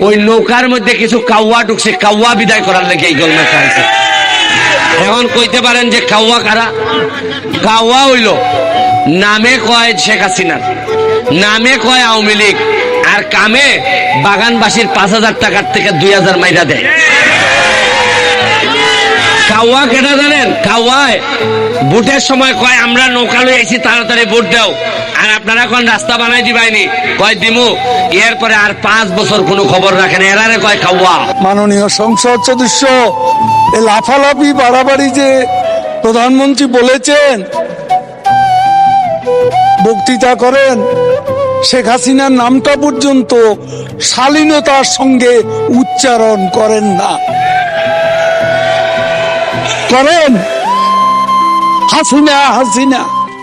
ওই নৌকার মধ্যে কিছু কাউয়া ঢুকছে, কাউয়া বিদায় করার লেগে এই গল্প এখন কইতে পারেন যে কাউয়া কারা? কাউয়া হইল, নামে কয় শেখ হাসিনার, নামে কয় আওয়ামী লীগ, আর কামে বাগানবাসীর পাঁচ হাজার টাকার থেকে দুই হাজার মাইরা দেয়। কাওয়া কেটা জানেন? কাওয়ায়। ভোটের সময় কয়, আমরা নৌকা লই আইছি, তাড়াতাড়ি ভোট দাও। আর আপনারা এখন রাস্তা বানাই দিবাইনি? কয়, দিমু। এরপরে আর পাঁচ বছর কোনো খবর রাখেন এরারে কয়, কাওয়া। মাননীয় সংসদ সদস্য এ লাফালাফি বাড়াবাড়ি যে প্রধানমন্ত্রী বলেছেন, বক্তৃতা করেন, শেখ হাসিনার নামটা পর্যন্ত শালীনতার সঙ্গে উচ্চারণ করেন না। করেন? হাসিনা হাসিনা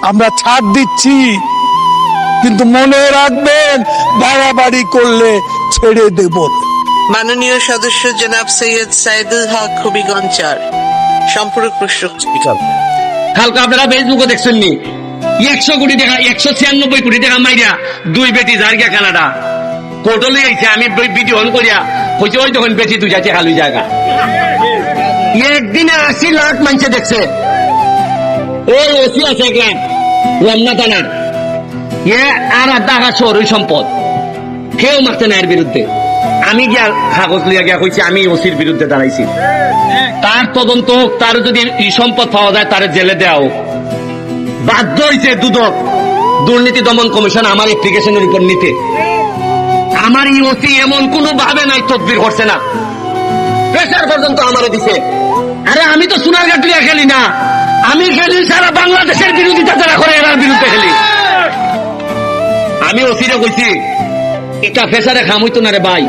আমরা ছাড় দিচ্ছি। কিন্তু মনে রাখবেন বাড়াবাড়ি করলে ছেড়ে দেব মাননীয় সদস্য জনাব সৈয়দ সাইদুল হক হবিগঞ্জার সম্পূরক প্রশ্ন। কালকে আপনারা ফেসবুকে দেখছেন নি একশো কোটি টাকা একশো ছিয়ানব্বই কোটি টাকা মাইরা দুই বেটি জার্গা কানাডা। কোর্টলে আইছে আমি ভিডিও অন করিয়া কইছে ওই তখন বেটি দুই যাচ্ছে খালি জায়গা। একদিনে আশি লাখ মানুষে দেখছে। ওই ওসি আছে রমনা থানার এ শহরই সম্পদ। কেউ না এর বিরুদ্ধে। আমি গিয়া কাগজ লিয়া গিয়া কইছি, আমি ওসির বিরুদ্ধে দাঁড়াইছি। তার তদন্ত হোক তার যদি সম্পদ পাওয়া যায়, তার জেলে দেওয়া হোক। বাধ্য হয়েছে দুদক, দুর্নীতি দমন কমিশন আমার অ্যাপ্লিকেশনের উপর নিতে। আমার ই ওসি এমন কোন ভাবে নাই, তদবির করছে না। প্রেশার পর্যন্ত আমারে দিছে। আরে আমি তো সোনার গাটলিয়া খেলি না। আমি খেলি সারা বাংলাদেশের বিরোধিতা যারা করে, এরার বিরুদ্ধে খেলি। আমি ওসিরে কইছি এটা প্রেশারে খাম হইতো না রে ভাই।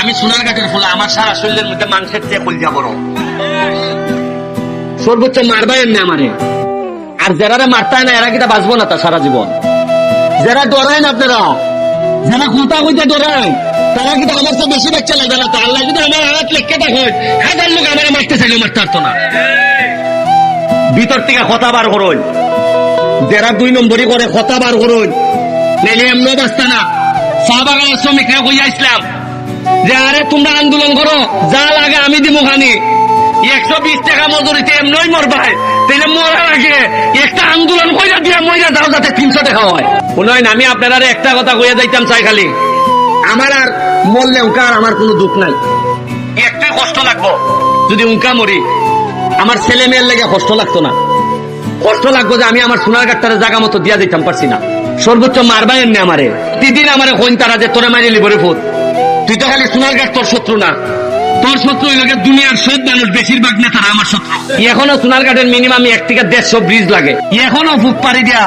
আমি সোনার গাটের ফলে, আমার সারা শরীরের মধ্যে মাংসের চেয়ে কলজা বড়। সর্বোচ্চ মারবাই এমনি আমারে। আর যারা মারতায় না, এরা কিটা বাঁচবো না তা সারা জীবন। যারা ডরায় না আপনারা, যারা কথা কইতে ডরায় তারা কিন্তু আমার তো বেশি বাচ্চা লাগে না তা। আল্লাহ যদি আমার হাত লেখকে দেখো হাজার লোক আমার মারতে চাইলে মারতে পারতো না। ভিতর থেকে কথা বার করুন। যারা দুই নম্বরই করে, কথা বার করুন। নাইলে এমন বাঁচতে না। চা বাগানের শ্রমিকরা কইয়া ইসলাম, যে আরে তোমরা আন্দোলন করো, যা লাগে আমি দিব খানি। একশো বিশ টাকা মজুরিতে এমনই মরবাই তাহলে মরার আগে একটা আন্দোলন কইরা দিয়া মইরা দাও যাতে তিনশো টাকা হয়। উন্নয়ন আমি আপনারা একটা কথা কইয়া যাইতাম চাই খালি আমার আর মরলে উনকা আর আমার কোনো দুঃখ নাই। একটা কষ্ট লাগবো। যদি উনকা মরি আমার ছেলে মেয়ের লেগে কষ্ট লাগতো না। কষ্ট লাগবো যে আমি আমার সোনার গাটটারে জায়গা মতো দিয়া দিতাম পারছি না। সর্বোচ্চ মারবাই এমনি আমারে। দিদিন আমারে কইন তারা যে তোরে মারি লিবরে ফুট তুই তো খালি সোনার গাছ তোর শত্রু না। তোর শত্রু গিয়ে দুনিয়ার সব মানুষ বেশিরভাগ নেতারা আমার শত্রু। এখনও সোনার ঘাটের মিনিমাম এক থেকে দেড়শো ব্রিজ লাগে। এখনও ফুটপাড়ি দিয়া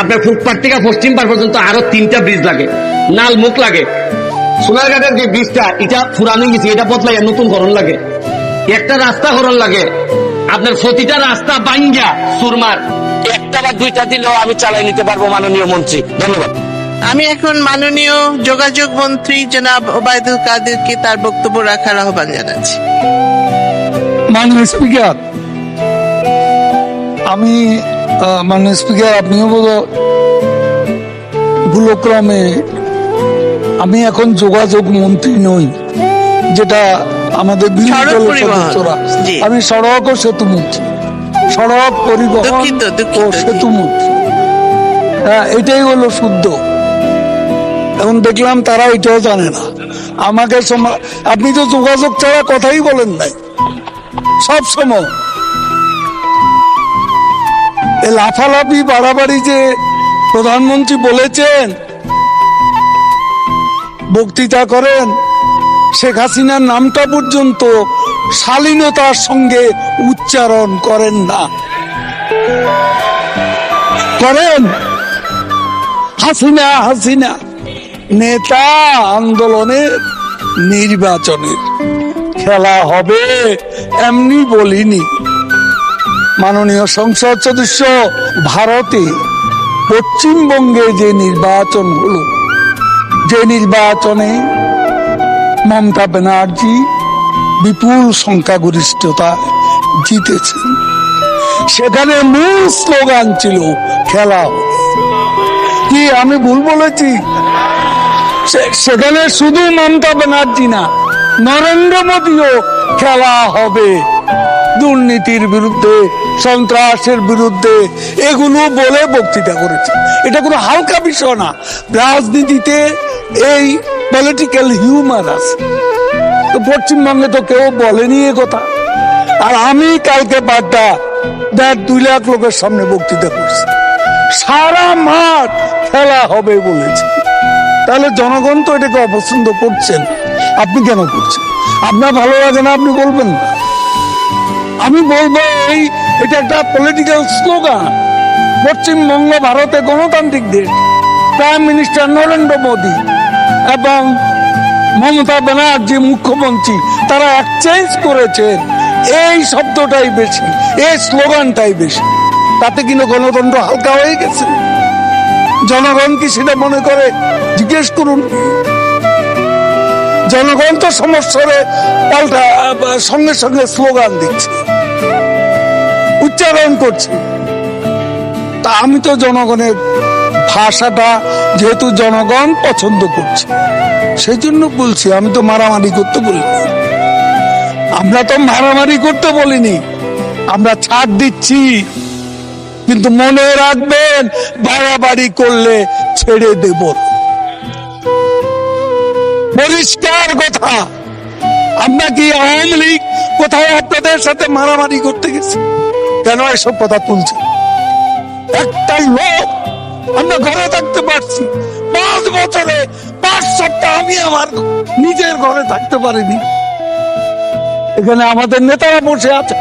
আপনার ফুটপাড় থেকে পশ্চিম পার পর্যন্ত আরও তিনটা ব্রিজ লাগে। নাল মুখ লাগে। সোনার ঘাটের যে ব্রিজটা এটা পুরানো গেছে এটা বদলাইয়া নতুন করণ লাগে। একটা রাস্তা করণ লাগে। আপনার প্রতিটা রাস্তা বাঙ্গা সুরমার। একটা বা দুইটা দিলেও আমি চালাই নিতে পারব মাননীয় মন্ত্রী। ধন্যবাদ। আমি এখন মাননীয় যোগাযোগ মন্ত্রী জনাব ওবায়দুল কাদেরকে তার বক্তব্য রাখার আহ্বান জানাচ্ছি। মাননীয় স্পিকার আমি আহ, মাননীয় স্পিকার আপনিও বোধ ভুলক্রমে আমি এখন যোগাযোগ মন্ত্রী নই যেটা আমাদের বিরোধী দলের সদস্যরা। আমি সড়ক ও সেতু মন্ত্রী। সড়ক পরিবহন ও সেতু মন্ত্রী। হ্যাঁ এটাই হলো শুদ্ধ। এখন দেখলাম তারা এটাও জানে না। আমাকে আপনি তো যোগাযোগ ছাড়া কথাই বলেন নাই। সব সময়। লাফালাফি বাড়াবাড়ি যে প্রধানমন্ত্রী বলেছেন বক্তৃতা করেন। শেখ হাসিনার নামটা পর্যন্ত শালীনতার সঙ্গে উচ্চারণ করেন না। করেন। হাসিনা হাসিনা, নেতা আন্দোলনের নির্বাচনের খেলা হবে এমনি বলিনি। মাননীয় সংসদ সদস্য ভারতে পশ্চিমবঙ্গে যে নির্বাচন হলো যে নির্বাচনে মমতা ব্যানার্জি বিপুল সংখ্যাগরিষ্ঠতা জিতেছেন। সেখানে মূল স্লোগান ছিল, খেলা কি আমি ভুল বলেছি? সেখানে শুধু মমতা ব্যানার্জি না, নরেন্দ্র মোদীও খেলা হবে। দুর্নীতির বিরুদ্ধে, সন্ত্রাসের বিরুদ্ধে, এগুলো বলে বক্তৃতা করেছে। এটা কোনো হালকা বিষয় না। রাজনীতিতে এই পলিটিক্যাল হিউমার আছে। তো পশ্চিমবঙ্গে তো কেউ বলেনি এ কথা। আর আমি কালকে বারটা দেড় দুই লাখ লোকের সামনে বক্তৃতা করছি। সারা মাঠ খেলা হবে বলেছে। তাহলে জনগণ তো এটাকে অপছন্দ করছেন। আপনি কেন করছেন? আপনার ভালো লাগে না, আপনি বলবেন না। আমি বলব এই, এটা একটা পলিটিক্যাল স্লোগান পশ্চিমবঙ্গ ভারতে গণতান্ত্রিক দেশ প্রাইম মিনিস্টার নরেন্দ্র মোদী এবং মমতা ব্যানার্জি মুখ্যমন্ত্রী, তারা এক্সচেঞ্জ করেছেন। এই শব্দটাই বেশি, এই স্লোগানটাই বেশি। তাতে কিন্তু গণতন্ত্র হালকা হয়ে গেছে। জনগণ কি সেটা মনে করে? জিজ্ঞেস করুন। জনগণ তো সমস্যারে পাল্টা সঙ্গে সঙ্গে স্লোগান দিচ্ছে, উচ্চারণ করছে। তা আমি তো জনগণের ভাষাটা যেহেতু জনগণ পছন্দ করছে সেই জন্য বলছি, আমি তো মারামারি করতে বলিনি। আমরা তো মারামারি করতে বলিনি, আমরা ছাড় দিচ্ছি, কিন্তু মনে রাখবেন, বাড়াবাড়ি করলে ছেড়ে দেব পরিষ্কার কথা। আমরা কি আওয়ামী লীগ কোথাও আপনাদের সাথে মারামারি করতে গেছি? কেন এসব কথা তুলছে? একটা লোক, আমরা ঘরে থাকতে পারছি। পাঁচ বছরে, পাঁচ সপ্তাহ আমি আমার নিজের ঘরে থাকতে পারিনি। এখানে আমাদের নেতারা বসে আছে।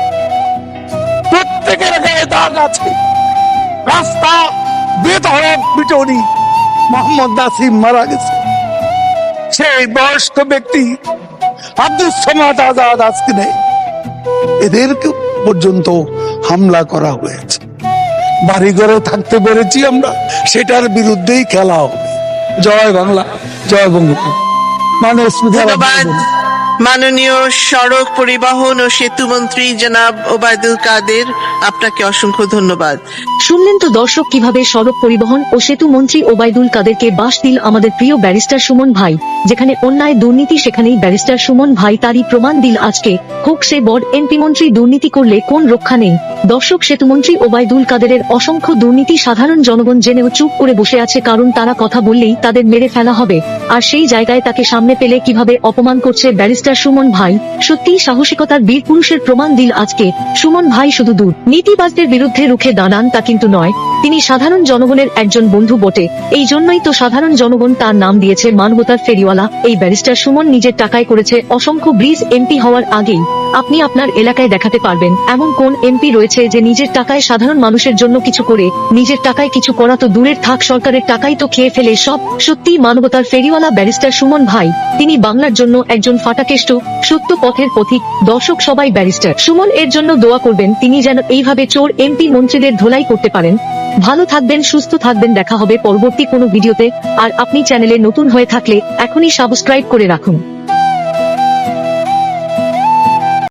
প্রত্যেকের গায়ে দাগ আছে। রাস্তা বেধড়ক পিটনি মোহাম্মদ নাসিম মারা গেছে। সেই বয়স্ক ব্যক্তি আব্দুল সমাদ আজাদ আজকে নেই। এদেরকে পর্যন্ত হামলা করা হয়েছে। বাড়ি ঘরে থাকতে পেরেছি আমরা সেটার বিরুদ্ধেই খেলা হবে। জয় বাংলা জয় বঙ্গবন্ধু। মানে মাননীয় সড়ক পরিবহন ও সেতু মন্ত্রী জনাব ওবায়দুল কাদের, আপনাকে অসংখ্য ধন্যবাদ। শুনলেন তো দর্শক কীভাবে সড়ক পরিবহন ও সেতু মন্ত্রী ওবায়দুল কাদেরকে বাস দিল আমাদের প্রিয় ব্যারিস্টার সুমন ভাই, যেখানে অন্যায় দুর্নীতি সেখানেই ব্যারিস্টার সুমন ভাই তারই প্রমাণ দিল আজকে। হোক সে বড় এমপি মন্ত্রী দুর্নীতি করলে কোন রক্ষা নেই। দর্শক সেতুমন্ত্রী ওবায়দুল কাদেরের অসংখ্য দুর্নীতি সাধারণ জনগণ জেনেও চুপ করে বসে আছে কারণ তারা কথা বললেই তাদের মেরে ফেলা হবে। আর সেই জায়গায় তাকে সামনে পেলে কীভাবে অপমান করছে ব্যারিস্টার সুমন ভাই। সত্যি সাহসিকতার বীর পুরুষের প্রমাণ দিল আজকে। সুমন ভাই শুধু দূর। নীতিবাজদের বিরুদ্ধে রুখে দাঁড়ান তা কিন্তু নয়। তিনি সাধারণ জনগণের একজন বন্ধু বটে। এই জন্যই তো সাধারণ জনগণ তার নাম দিয়েছে মানবতার ফেরিওয়ালা। এই ব্যারিস্টার সুমন নিজের টাকায় করেছে অসংখ্য ব্রিজ এমপি হওয়ার আগেই। আপনি আপনার এলাকায় দেখাতে পারবেন। এমন কোন এমপি রয়েছে যে নিজের টাকায় সাধারণ মানুষের জন্য কিছু করে, নিজের টাকায় কিছু করা তো দূরের থাক, সরকারের টাকাই তো খেয়ে ফেলে সব। সত্যি মানবতার ফেরিওয়ালা ব্যারিস্টার সুমন ভাই। তিনি বাংলার জন্য একজন ফাটাকেষ্ট সত্য পথের পথিক, দর্শক সবাই ব্যারিস্টার। সুমন এর জন্য দোয়া করবেন, তিনি যেন এইভাবে চোর, এমপি মন্ত্রীদের ধোলাই করতে পারেন। ভালো থাকবেন, সুস্থ থাকবেন, দেখা হবে পরবর্তী কোনো ভিডিওতে। আর আপনি চ্যানেলে নতুন হয়ে থাকলে এখনই সাবস্ক্রাইব করে রাখুন।